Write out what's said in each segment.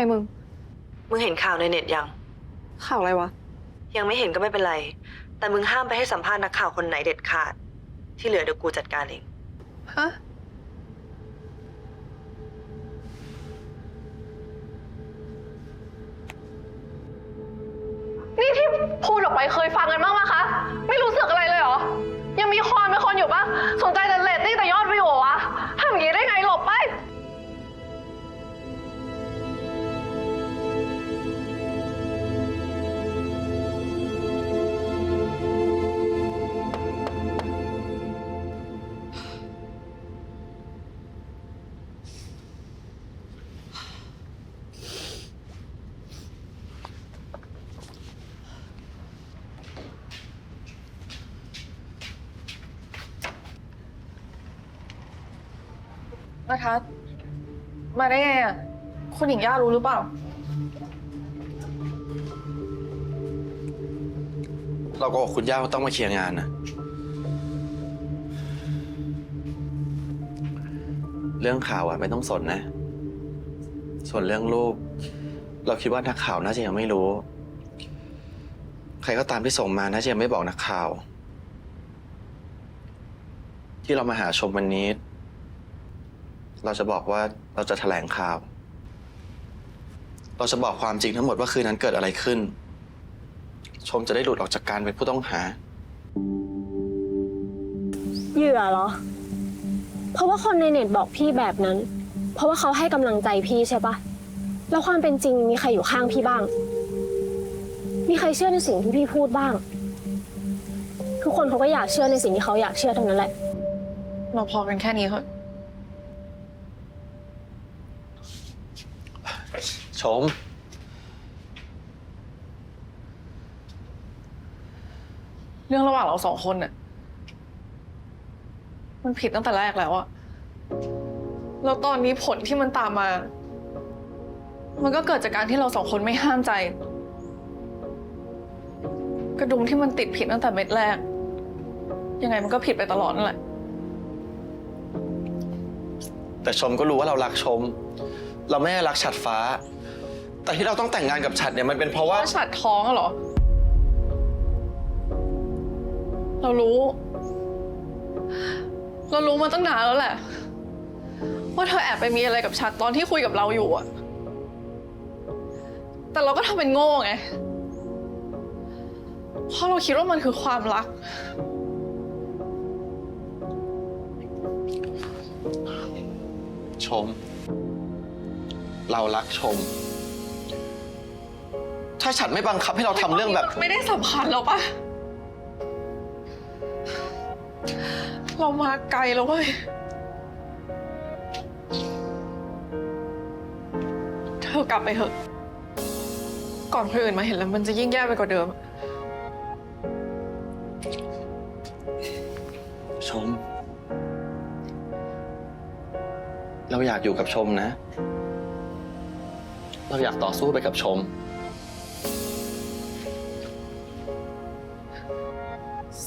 ว่าไงมึง มึงเห็นข่าวในเน็ตยัง ข่าวอะไรวะ ยังไม่เห็นก็ไม่เป็นไร แต่มึงห้ามไปให้สัมภาษณ์นักข่าวคนไหนเด็ดขาด ที่เหลือเดี๋ยวกูจัดการเอง ฮะ นี่ที่พูดออกไปเคยฟังกันบ้างไหมคะ ไม่รู้สึกอะไรเลยเหรอ ยังมีความเป็นคนอยู่ปะสนใจแต่เลตติ้งแต่ยอดวิว นาทัศน์มาได้ไงอะคุณหญิงย่ารู้หรือเปล่า เราก็บอกคุณย่าว่าต้องมาเคลียร์งานนะเรื่องข่าวอะไม่ต้องสนนะ ส่วนเรื่องรูปเราคิดว่านักข่าวน่าจะยังไม่รู้ ใครก็ตามที่ส่งมาน่าจะยังไม่บอกนักข่าว ที่เรามาหาชมวันนี้ เราจะบอกว่าเราจะแถลงข่าว เราจะบอกความจริงทั้งหมดว่าคืนนั้นเกิดอะไรขึ้น ชมจะได้หลุดออกจากการเป็นผู้ต้องหา เหยื่อเหรอ เพราะว่าคนในเน็ตบอกพี่แบบนั้น เพราะว่าเขาให้กำลังใจพี่ใช่ปะแล้วความเป็นจริงมีใครอยู่ข้างพี่บ้าง มีใครเชื่อในสิ่งที่พี่พูดบ้าง ทุกคนเขาก็อยากเชื่อในสิ่งที่เขาอยากเชื่อเท่านั้นแหละ เราพอกันแค่นี้เถอะ ชม เรื่องระหว่างเราสองคนน่ะ มันผิดตั้งแต่แรกแล้วอะแล้วตอนนี้ผลที่มันตามมา มันก็เกิดจากการที่เราสองคนไม่ห้ามใจ กระดุมที่มันติดผิดตั้งแต่เม็ดแรก ยังไงมันก็ผิดไปตลอดนั่นแหละ แต่ชมก็รู้ว่าเรารักชม เราไม่ได้รักฉัดฟ้า แต่ที่เราต้องแต่งงานกับฉัดเนี่ยมันเป็นเพราะว่า ว่าฉัดท้องอะเหรอ เรารู้ เรารู้มาตั้งนานแล้วแหละ ว่าเธอแอบไปมีอะไรกับฉัดตอนที่คุยกับเราอยู่อะแต่เราก็ทำเป็นโง่ไง เพราะเราคิดว่ามันคือความรัก ชม เรารักชม ถ้าฉัดไม่บังคับให้เราทำเรื่องแบบ ไม่ได้สำคัญแล้วปะเรามาไกลแล้วเว้ย เธอกลับไปเถอะ ก่อนคนอื่นมาเห็นแล้วมันจะยิ่งแย่ไปกว่าเดิม ชม เราอยากอยู่กับชมนะ เราอยากต่อสู้ไปกับชม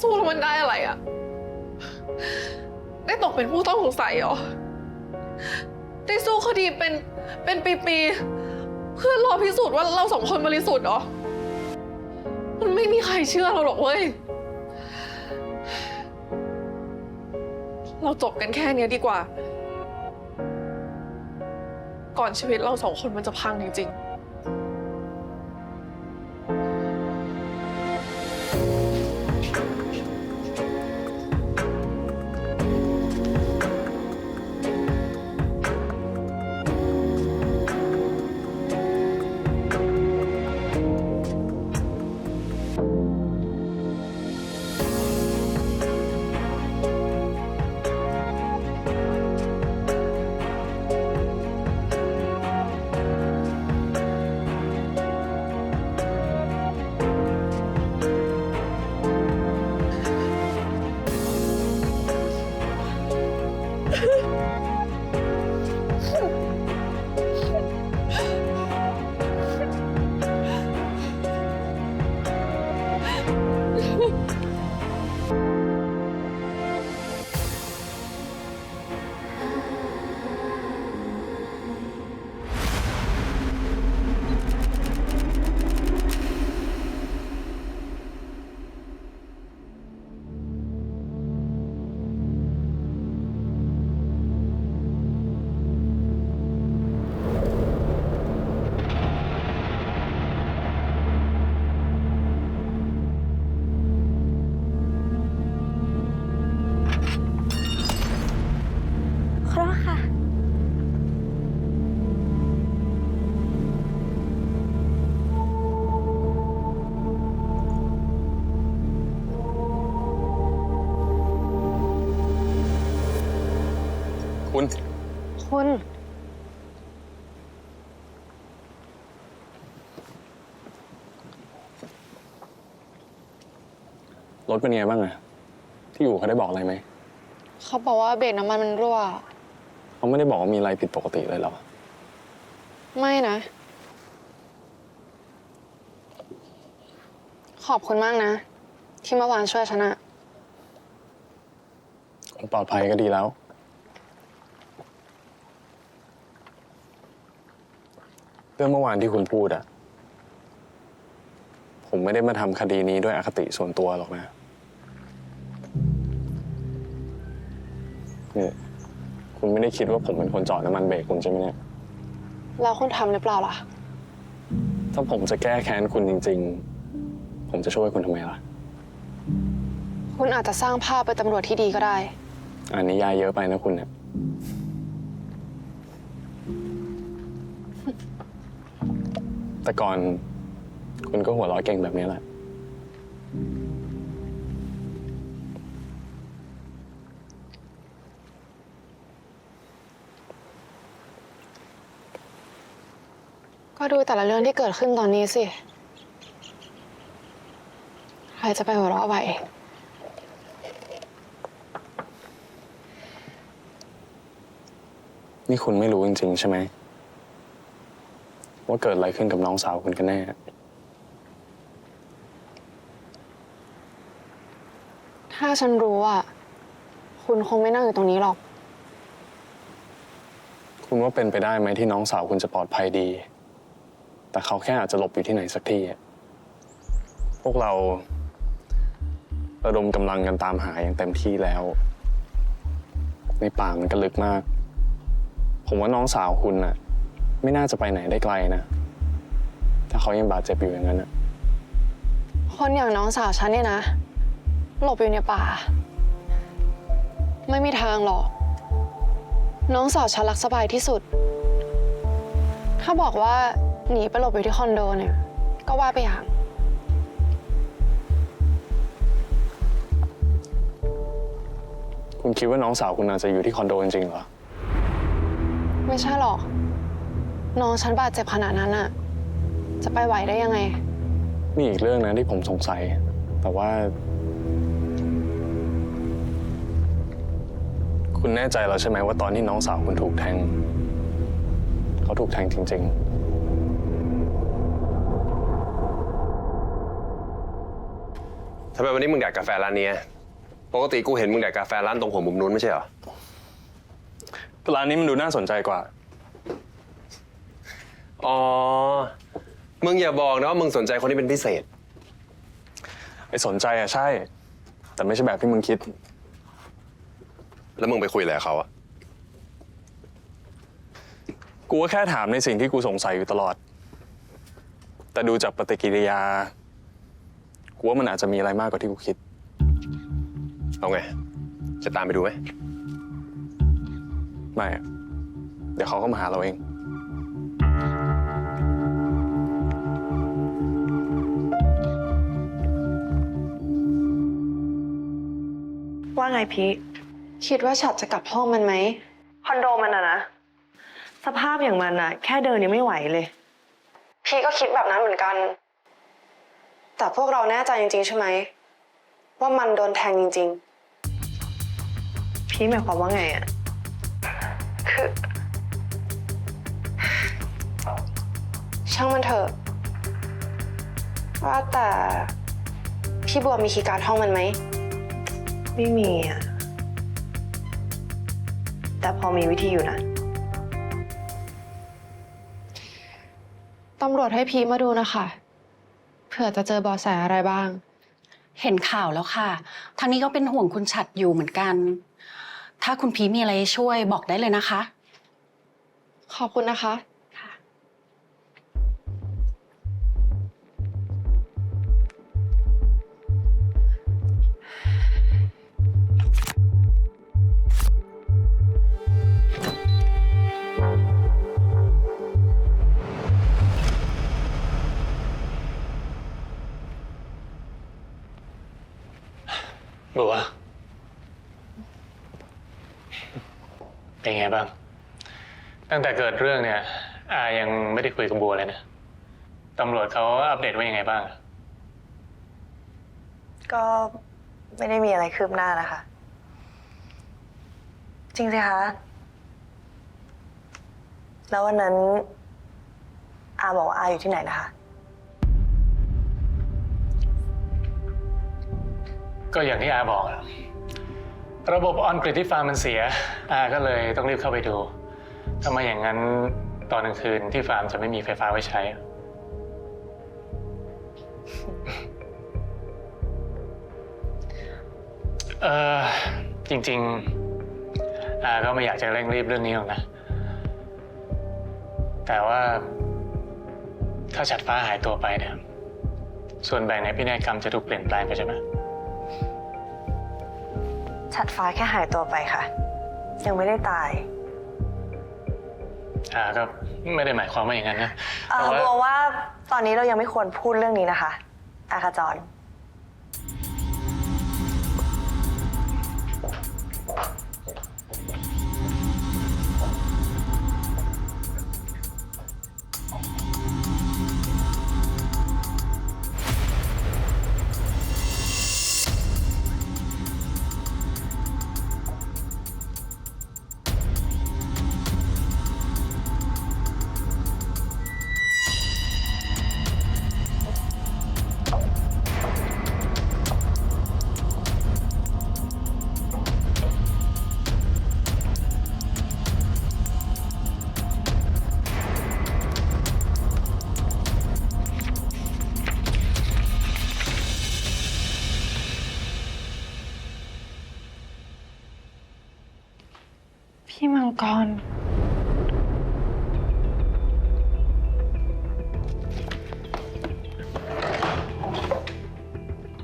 สู้แล้วมันได้อะไรอะได้ตกเป็นผู้ต้องสงสัยเหรอ ได้สู้คดีเป็นเป็นปีๆเพื่อรอพิสูจน์ว่าเราสองคนบริสุทธิ์เหรอ มันไม่มีใครเชื่อเราหรอกเว้ย เราจบกันแค่เนี้ยดีกว่า ก่อนชีวิตเราสองคนมันจะพังจริงๆ คุณ คุณ รถเป็นไงบ้างอะที่อยู่เขาได้บอกอะไรไหม เขาบอกว่าเบรกน้ำมันมันรั่ว เขาไม่ได้บอกว่ามีอะไรผิดปกติเลยเหรอ ไม่นะ ขอบคุณมากนะ ที่เมื่อวานช่วยฉันอะคุณปลอดภัยก็ดีแล้ว รื่องเมื่อวานที่คุณพูดอะผมไม่ได้มาทำคดีนี้ด้วยอคติส่วนตัวหรอกนะนี่คุณไม่ได้คิดว่าผมเป็นคนจอดน้ำมันเบรกคุณใช่ไหมเนี่ย แล้วคุณทำหรือเปล่าล่ะ ถ้าผมจะแก้แค้นคุณจริง ๆ ผมจะช่วยคุณทำไมล่ะ คุณอาจจะสร้างภาพเป็นตำรวจที่ดีก็ได้อ่านนิยายเยอะไปนะคุณเนี่ย แต่ก่อนคุณก็หัวเร้อยเก่งแบบนี้แหละ ก็ดูแต่ละเรื่องที่เกิดขึ้นตอนนี้สิ ใครจะไปหัวเราะไหวนี่คุณไม่รู้จริงๆใช่ไหม ว่าเกิดอะไรขึ้นกับน้องสาวคุณกันแน่ ถ้าฉันรู้อะ คุณคงไม่นั่งอยู่ตรงนี้หรอก คุณว่าเป็นไปได้ไหมที่น้องสาวคุณจะปลอดภัยดี แต่เขาแค่อาจจะหลบอยู่ที่ไหนสักที่อะพวกเราระดมกำลังกันตามหาอย่างเต็มที่แล้ว ในป่ามันก็ลึกมาก ผมว่าน้องสาวคุณน่ะ ไม่น่าจะไปไหนได้ไกลนะ ถ้าเขายังบาดเจ็บอยู่อย่างนั้นน่ะคนอย่างน้องสาวฉันเนี่ยนะ หลบอยู่ในป่า ไม่มีทางหรอก น้องสาวฉันรักสบายที่สุด ถ้าบอกว่าหนีไปหลบอยู่ที่คอนโดเนี่ย ก็ว่าไปอย่าง คุณคิดว่าน้องสาวคุณอาจจะอยู่ที่คอนโดจริงๆเหรอ ไม่ใช่หรอก น้องฉันบาดเจ็บขนาดนั้นอะจะไปไหวได้ยังไงมีอีกเรื่องนะที่ผมสงสัย แต่ว่า คุณแน่ใจแล้วใช่ไหมว่าตอนที่น้องสาวคุณถูกแทง เขาถูกแทงจริงทำไมวันนี้มึงแดกกาแฟร้านเนี้ยปกติกูเห็นมึงแดกกาแฟร้านตรงหัวมุมนู้นไม่ใช่เหรอๆร้านนี้มันดูน่าสนใจกว่า อ๋อ มึงอย่าบอกนะว่ามึงสนใจคนที่เป็นพิเศษ ไอ้สนใจอะใช่ แต่ไม่ใช่แบบที่มึงคิด แล้วมึงไปคุยอะไรกับเขาอะกูก็แค่ถามในสิ่งที่กูสงสัยอยู่ตลอด แต่ดูจากปฏิกิริยา กูว่ามันอาจจะมีอะไรมากกว่าที่กูคิด เอาไง จะตามไปดูไหม ไม่อะเดี๋ยวเขาก็มาหาเราเอง ว่าไงพีคคิดว่าฉัดจะกลับห้องมันไหมคอนโดมันอะนะ สภาพอย่างมันอะแค่เดินยังไม่ไหวเลย พี่ก็คิดแบบนั้นเหมือนกัน แต่พวกเราแน่ใจจริงๆใช่ไหม ว่ามันโดนแทงจริงพีคหมายความว่าไงอะๆคือ ช่างมันเถอะ ว่าแต่ พี่บัวมีคีย์การ์ดห้องมันไหม ไม่มีอะแต่พอมีวิธีอยู่นะ ตำรวจให้พีมาดูนะคะ เผื่อจะเจอเบาะแสอะไรบ้าง เห็นข่าวแล้วค่ะ ทางนี้ก็เป็นห่วงคุณฉัดอยู่เหมือนกัน ถ้าคุณพีมีอะไรช่วยบอกได้เลยนะคะ ขอบคุณนะคะ ไงบ้าง ตั้งแต่เกิดเรื่องเนี่ยอายังไม่ได้คุยกับบัวเลยนะตำรวจเขาอัปเดตว่ายังไงบ้าง ก็ไม่ได้มีอะไรคืบหน้านะคะ จริงสิคะ แล้ววันนั้น อาบอกว่าอาอยู่ที่ไหนนะคะ ก็อย่างที่อาบอกอะ ระบบออนกริดที่ฟาร์มมันเสียอาก็เลยต้องรีบเข้าไปดูถ้าไมาอย่างนั้นตอนกลางคืนที่ฟาร์มจะไม่มีไฟฟ้าไว้ใช้ เออจริงๆอาก็ไม่อยากจะเร่งรีบเรื่องนี้หรอกนะ แต่ว่า ถ้าฉัดฟ้าหายตัวไปเนี่ยส่วนแบ่งในพินัยกรรมจะถูกเปลี่ยนแปลงไปใช่ไหม ชัดฟ้าแค่หายตัวไปค่ะ ยังไม่ได้ตายอ่าก็ไม่ได้หมายความว่าอย่างนั้นนะเอแต่อว่า บัวว่าตอนนี้เรายังไม่ควรพูดเรื่องนี้นะคะ อาคาจร พี่มังกร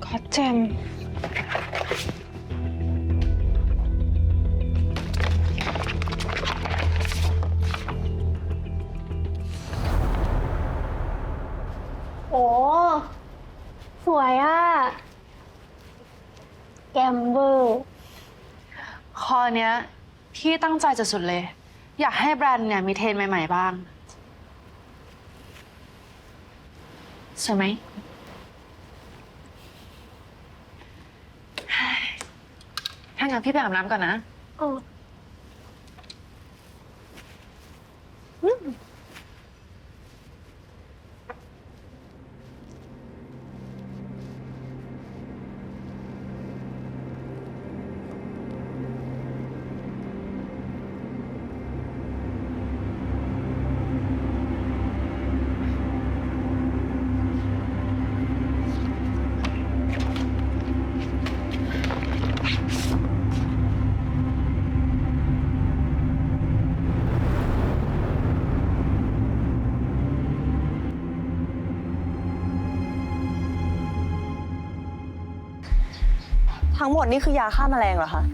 ขอเจมโอ้ สวยอะแกมเบอร์ คอเนี้ย พี่ตั้งใจจะสุดเลย อยากให้แบรนด์เนี่ยมีเทรนด์ใหม่ ๆ บ้างใช่ไหมถ้างั้นพี่ไปอาบน้ำก่อนนะอ๋ออืม ทั้งหมดนี่คือยาฆ่าแมลงเหรอคะ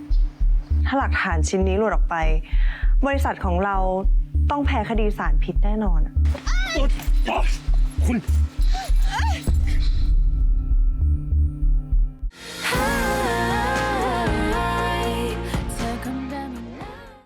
ถ้าหลักฐานชิ้นนี้หลุดออกไป บริษัทของเราต้องแพ้คดีสารพิษแน่นอนอะ คุณ